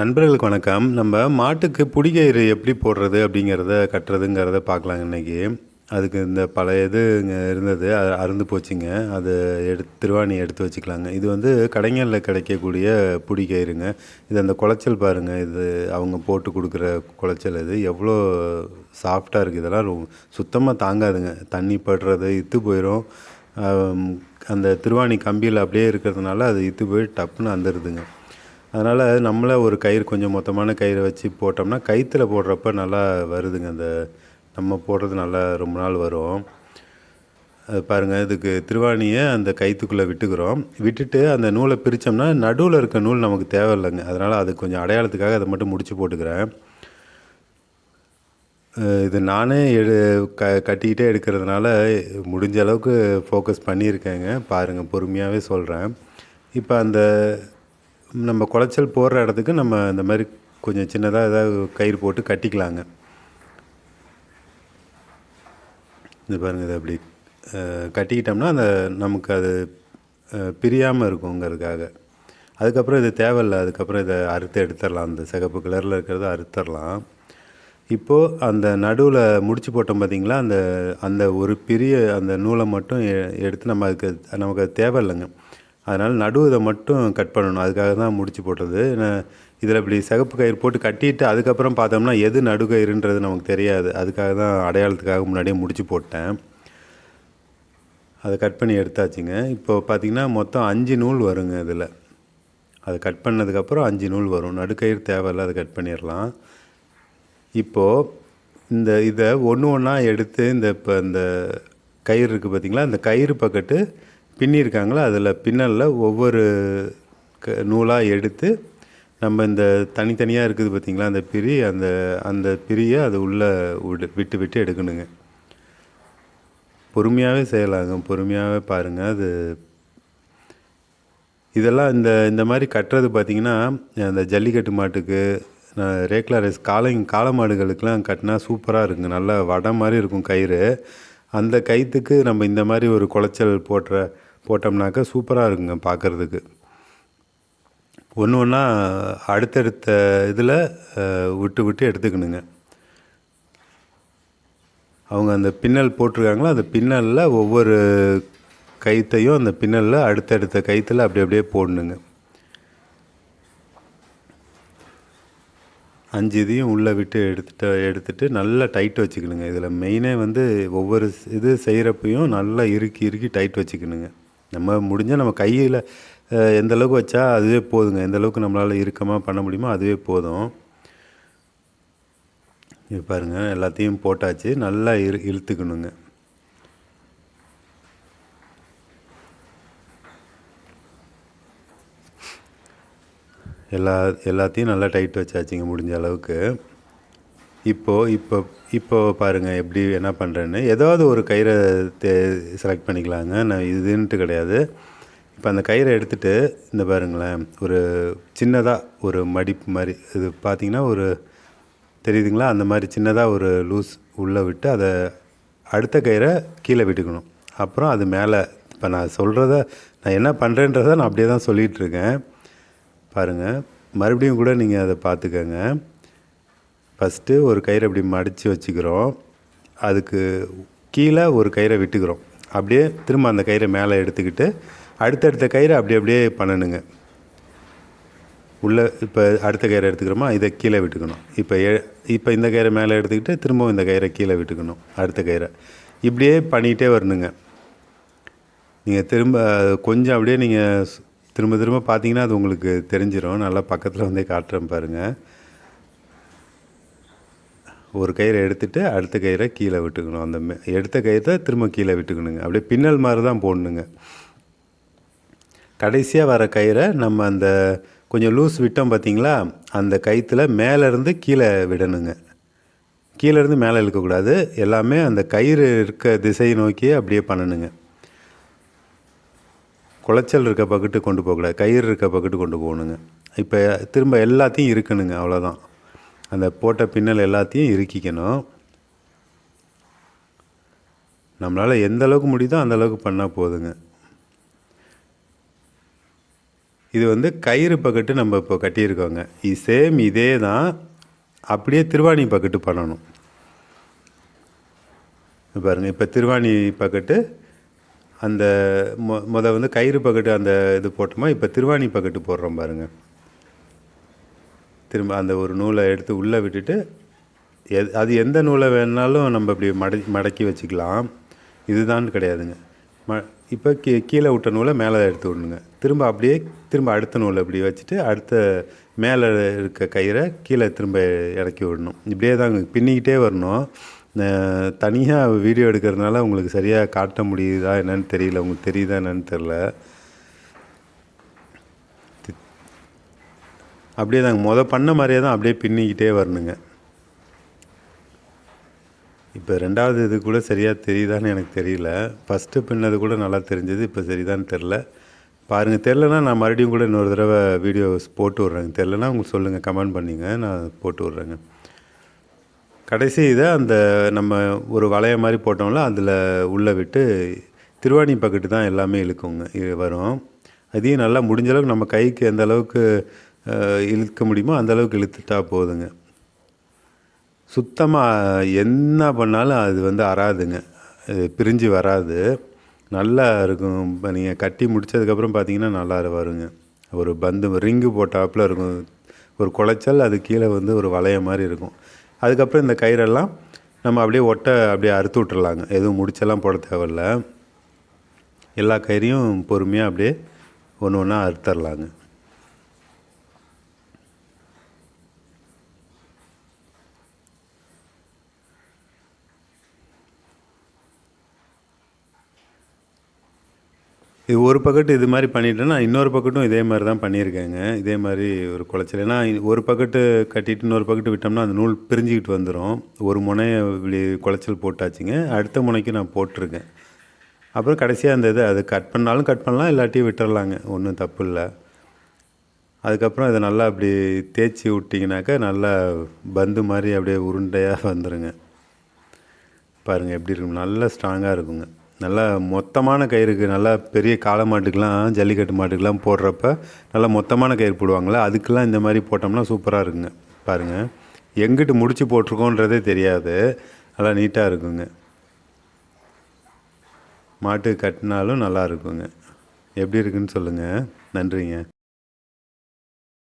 நண்பர்களுக்கு வணக்கம். நம்ம மாட்டுக்கு பிடிக்கயிறு எப்படி போடுறது அப்படிங்கிறத கட்டுறதுங்கிறத பார்க்கலாங்க இன்றைக்கி அதுக்கு இந்த பழைய இது இங்கே இருந்தது அது அறுந்து போச்சுங்க. அது எடுத்து திருவாணி எடுத்து வச்சுக்கலாங்க. இது வந்து கடைங்களில் கிடைக்கக்கூடிய புடிகயிறுங்க இது அந்த குளச்சல் பாருங்கள் இது அவங்க போட்டு கொடுக்குற குளச்சல் இது. எவ்வளோ சாஃப்டாக இருக்குது இதெல்லாம் ரொ சுத்தமாக தாங்காதுங்க. தண்ணி படுறது இத்து போயிடும் அந்த திருவாணி கம்பியில் அப்படியே இருக்கிறதுனால அது இத்து போய் டப்புன்னு வந்துடுதுங்க அதனால் நம்மளே ஒரு கயிறு கொஞ்சம் மொத்தமான கயிறை வச்சு போட்டோம்னா கயிற்றுல போடுறப்ப நல்லா வருதுங்க. அந்த நம்ம போடுறது நல்லா ரொம்ப நாள் வரும். அது பாருங்கள் இதுக்கு திருவாணியை அந்த கயிற்றுக்குள்ளே விட்டுக்கிறோம். விட்டுட்டு அந்த நூலை பிரித்தோம்னா நடுவில் இருக்க நூல் நமக்கு தேவையில்லைங்க. அதனால் அது கொஞ்சம் அடையாளத்துக்காக அதை மட்டும் முடித்து போட்டுக்கிறேன். இது நானே எடு க கட்டிக்கிட்டே எடுக்கிறதுனால முடிஞ்ச அளவுக்கு ஃபோக்கஸ் பண்ணியிருக்கேங்க. பாருங்கள் பொறுமையாகவே சொல்கிறேன் இப்போ அந்த நம்ம குளச்சல் போடுற இடத்துக்கு நம்ம இந்த மாதிரி கொஞ்சம் சின்னதாக ஏதாவது கயிறு போட்டு கட்டிக்கலாங்க. இது பாருங்கள் இது அப்படி கட்டிக்கிட்டோம்னா அந்த நமக்கு அது பிரியாமல் இருக்குங்கிறதுக்காக. அதுக்கப்புறம் இது தேவையில்லை அதுக்கப்புறம் இதை அறுத்து எடுத்துடலாம். அந்த சிகப்பு கலரில் இருக்கிறத அறுத்துடலாம். இப்போது அந்த நடுவில் முடிச்சு போட்டோம் பார்த்தீங்களா அந்த அந்த ஒரு பெரிய அந்த நூலை மட்டும் எ- எடுத்து நம்ம அதுக்கு நமக்கு அது தேவையில்லைங்க. அதனால் நடு இதை மட்டும் கட் பண்ணணும். அதுக்காக தான் முடிச்சு போட்டது. இதில் இப்படி சிகப்பு கயிறு போட்டு கட்டிட்டு அதுக்கப்புறம் பார்த்தோம்னா எது நடுக்கயிறுன்றது நமக்கு தெரியாது. அதுக்காக தான் அடையாளத்துக்காக முன்னாடியே முடிச்சு போட்டேன். அதை கட் பண்ணி எடுத்தாச்சுங்க. இப்போ பார்த்தீங்கன்னா மொத்தம் அஞ்சு நூல் வருங்க இதில். அதை கட் பண்ணதுக்கப்புறம் அஞ்சு நூல் வரும். நடுக்கயிறு தேவையில்ல அதை கட் பண்ணிடலாம். இப்போது இந்த இதை ஒன்று ஒன்றா எடுத்து இந்த இப்போ இந்த கயிறு இருக்குது பார்த்திங்களா? இந்த கயிறு பக்கத்து பின்னியிருக்காங்களோ அதில் பின்னலில் ஒவ்வொரு க நூலாக எடுத்து நம்ம இந்த தனித்தனியாக இருக்குது பார்த்திங்களா அந்த பிரி அந்த அந்த பிரியை அது உள்ளே விடு விட்டு விட்டு எடுக்கணுங்க. பொறுமையாகவே செய்யலாங்க. பொறுமையாகவே பாருங்கள் அது இதெல்லாம் இந்த இந்த மாதிரி கட்டுறது பார்த்திங்கன்னா அந்த ஜல்லிக்கட்டு மாட்டுக்கு ரேக்லா ரேஸ் காளை காளை மாடுகளுக்கெலாம் கட்டினா சூப்பராக இருக்குங்க. நல்லா வடை மாதிரி இருக்கும் கயிறு. அந்த கயிற்றுக்கு நம்ம இந்த மாதிரி ஒரு குளச்சல் போட்டுற போட்டோம்னாக்கா சூப்பராக இருக்குங்க பார்க்குறதுக்கு ஒன்று ஒன்றா அடுத்தடுத்த இதில் விட்டு விட்டு எடுத்துக்கணுங்க. அவங்க அந்த பின்னல் போட்டிருக்காங்களோ அந்த பின்னலில் ஒவ்வொரு கைத்தையும் அந்த பின்னலில் அடுத்தடுத்த கைத்தில் அப்படி அப்படியே போடணுங்க. அஞ்சு இதையும் உள்ளே விட்டு எடுத்துட்டு எடுத்துட்டு நல்லா டைட் வச்சுக்கணுங்க. இதில் மெயினே வந்து ஒவ்வொரு இது செய்கிறப்பையும் நல்லா இறுக்கி இறுக்கி டைட் வச்சுக்கணுங்க. நம்ம முடிஞ்சால் நம்ம கையில் எந்தளவுக்கு எந்த அளவுக்கு வச்சா அதுவே போதுங்க. எந்த அளவுக்கு நம்மளால் இறுக்கமாக பண்ண முடியுமோ அதுவே போதும். இது பாருங்கள் எல்லாத்தையும் போட்டாச்சு. நல்லா இரு இழுத்துக்கணுங்க. எல்லா எல்லாத்தையும் நல்லா டைட் வச்சாச்சுங்க முடிஞ்ச அளவுக்கு. இப்போது இப்போ இப்போ பாருங்கள் எப்படி என்ன பண்ணுறேன்னு ஏதாவது ஒரு கயிறை தே செலக்ட் பண்ணிக்கலாங்க. நான் இதுன்ட்டு கிடையாது. இப்போ அந்த கயிறை எடுத்துகிட்டு இந்த பாருங்களேன் ஒரு சின்னதாக ஒரு மடிப்பு மாதிரி இது பார்த்தீங்கன்னா ஒரு தெரியுதுங்களா? அந்த மாதிரி சின்னதாக ஒரு லூஸ் உள்ளே விட்டு அதை அடுத்த கயிறை கீழே விட்டுக்கணும். அப்புறம் அது மேலே இப்போ நான் சொல்கிறத நான் என்ன பண்ணுறேன்றதை நான் அப்படியே தான் சொல்லிகிட்ருக்கேன் பாருங்கள் மறுபடியும் கூட நீங்கள் அதை பார்த்துக்கங்க ஃபஸ்ட்டு ஒரு கயிறை அப்படி மடித்து வச்சுக்கிறோம். அதுக்கு கீழே ஒரு கயிறை விட்டுக்கிறோம். அப்படியே திரும்ப அந்த கயிறை மேலே எடுத்துக்கிட்டு அடுத்தடுத்த கயிறை அப்படி அப்படியே பண்ணணுங்க. உள்ளே இப்போ அடுத்த கயிறை எடுத்துக்கிறோமா? இதை கீழே விட்டுக்கணும். இப்போ எ இப்போ இந்த கயிறை மேலே எடுத்துக்கிட்டு திரும்பவும் இந்த கயிறை கீழே விட்டுக்கணும். அடுத்த கயிறை. இப்படியே பண்ணிகிட்டே வரணுங்க. நீங்கள் திரும்ப கொஞ்சம் அப்படியே நீங்கள் திரும்ப திரும்ப பார்த்தீங்கன்னா அது உங்களுக்கு தெரிஞ்சிடும் நல்லா பக்கத்தில் வந்தே காட்டுறேன் பாருங்கள் ஒரு கயிறை எடுத்துட்டு அடுத்த கயிறை கீழே விட்டுக்கணும். அந்த மே- எடுத்த கயிறை திரும்ப கீழே விட்டுக்கணுங்க. அப்படியே பின்னல் மாதிரி தான் போடணுங்க. கடைசியாக வர கயிறை நம்ம அந்த கொஞ்சம் லூஸ் விட்டோம் பார்த்தீங்களா அந்த கயிற்றுல மேலேருந்து கீழே விடணுங்க. கீழேருந்து மேலே இழுக்கக்கூடாது. எல்லாமே அந்த கயிறு இருக்க திசையை நோக்கியே அப்படியே பண்ணணுங்க. குளச்சல் இருக்க பக்கத்து கொண்டு போகக்கூடாது. கயிறு இருக்க பக்கத்து கொண்டு போகணுங்க. இப்போ திரும்ப எல்லாத்தையும் இருக்கணுங்க அவ்வளோதான் அந்த போட்ட பின்னல் எல்லாத்தையும் இறுக்கிக்கணும். நம்மளால் எந்த அளவுக்கு முடியுதோ அந்த அளவுக்கு பண்ணால் போதுங்க. இது வந்து கயிறு பக்கெட்டு நம்ம இப்போ கட்டியிருக்கோங்க. இது சேம் இதே தான். அப்படியே திருவாணி பக்கெட்டு பண்ணணும். பாருங்கள் பாருங்க இப்போ திருவாணி பக்கெட்டு அந்த மொ மொதல் வந்து கயிறு பக்கெட்டு அந்த இது போட்டோமா இப்போ திருவாணி பக்கெட்டு போடுறோம் பாருங்கள் திரும்ப அந்த ஒரு நூலை எடுத்து உள்ளே விட்டுட்டு எது அது எந்த நூலை வேணாலும் நம்ம இப்படி மட மடக்கி வச்சுக்கலாம். இதுதான் கிடையாதுங்க. ம இப்போ கீ கீழே விட்ட நூலை மேலே எடுத்து விடணுங்க. திரும்ப அப்படியே திரும்ப அடுத்த நூலை இப்படி வச்சுட்டு அடுத்த மேலே இருக்க கயிறை கீழே திரும்ப இறக்கி விடணும். இப்படியே தாங்க பின்னிக்கிட்டே வரணும். தனியாக வீடியோ எடுக்கிறதுனால உங்களுக்கு சரியாக காட்ட முடியுதா என்னன்னு தெரியல. உங்களுக்கு தெரியுதா என்னன்னு தெரில அப்படியே தாங்க. முத பண்ண மாதிரியே தான் அப்படியே பின்னிக்கிட்டே வரணுங்க. இப்போ ரெண்டாவது இது கூட சரியாக தெரியுதான்னு எனக்கு தெரியல. ஃபஸ்ட்டு பின்னது கூட நல்லா தெரிஞ்சது இப்போ சரிதான்னு தெரில பாருங்கள் தெரிலனா நான் மறுபடியும் கூட இன்னொரு தடவை வீடியோஸ் போட்டு விட்றேங்க. தெரிலனா உங்களுக்கு சொல்லுங்கள் கமெண்ட் பண்ணிங்க நான் போட்டு விட்றேங்க. கடைசி இதை அந்த நம்ம ஒரு வளைய மாதிரி போட்டோம்ல அதில் உள்ளே விட்டு திருவாணி பக்கெட்டு தான் எல்லாமே இழுக்குங்க வரும். அதையும் நல்லா முடிஞ்ச அளவுக்கு நம்ம கைக்கு எந்த அளவுக்கு இழுக்க முடியுமோ அந்தளவுக்கு இழுத்துட்டா போதுங்க. சுத்தமாக என்ன பண்ணாலும் அது வந்து அறாதுங்க. அது பிரிஞ்சு வராது. நல்லா இருக்கும். இப்போ நீங்கள் கட்டி முடிச்சதுக்கப்புறம் பார்த்தீங்கன்னா நல்லா வருங்க. ஒரு பந்து ரிங்கு போட்டாப்புல இருக்கும். ஒரு குளைச்சல் அது கீழே வந்து ஒரு வளைய மாதிரி இருக்கும். அதுக்கப்புறம் இந்த கயிறெல்லாம் நம்ம அப்படியே ஒட்ட அப்படியே அறுத்து விட்டுறலாங்க. எதுவும் முடிச்செல்லாம் போட தேவையில்ல. எல்லா கயிறையும் பொறுமையாக அப்படியே ஒன்று ஒன்றா அறுத்தரலாங்க. இது ஒரு பக்கெட்டு இது மாதிரி பண்ணிட்டேன்னா இன்னொரு பக்கெட்டும் இதே மாதிரி தான் பண்ணியிருக்கேங்க. இதே மாதிரி ஒரு குளச்சல் ஏன்னா ஒரு பக்கெட்டு கட்டிட்டு இன்னொரு பக்கெட்டு விட்டோம்னா அந்த நூல் பிரிஞ்சுக்கிட்டு வந்துடும் ஒரு முனையை இப்படி குளச்சல் போட்டாச்சுங்க. அடுத்த முனைக்கு நான் போட்டிருக்கேன். அப்புறம் கடைசியாக அந்த இதை அது கட் பண்ணாலும் கட் பண்ணலாம் இல்லாட்டியும் விட்டுறலாங்க. ஒன்றும் தப்பு இல்லை. அதுக்கப்புறம் இதை நல்லா அப்படி தேய்ச்சி விட்டிங்கனாக்கா நல்லா பந்து மாதிரி அப்படியே உருண்டையாக வந்துடுங்க பாருங்கள் எப்படி இருக்கும். நல்லா ஸ்ட்ராங்காக இருக்குங்க. நல்லா மொத்தமான கயிறுக்கு நல்லா பெரிய காளை மாட்டுக்கெலாம் ஜல்லிக்கட்டு மாட்டுக்கெலாம் போடுறப்ப நல்லா மொத்தமான கயிறு போடுவாங்களே அதுக்கெலாம் இந்த மாதிரி போட்டோம்னா சூப்பராக இருக்குங்க. பாருங்கள் எங்கிட்டு முடிச்சு போட்டிருக்கோன்றதே தெரியாது. நல்லா நீட்டாக இருக்குங்க. மாட்டு கட்டினாலும் நல்லா இருக்குங்க. எப்படி இருக்குன்னு சொல்லுங்கள் நன்றிங்க.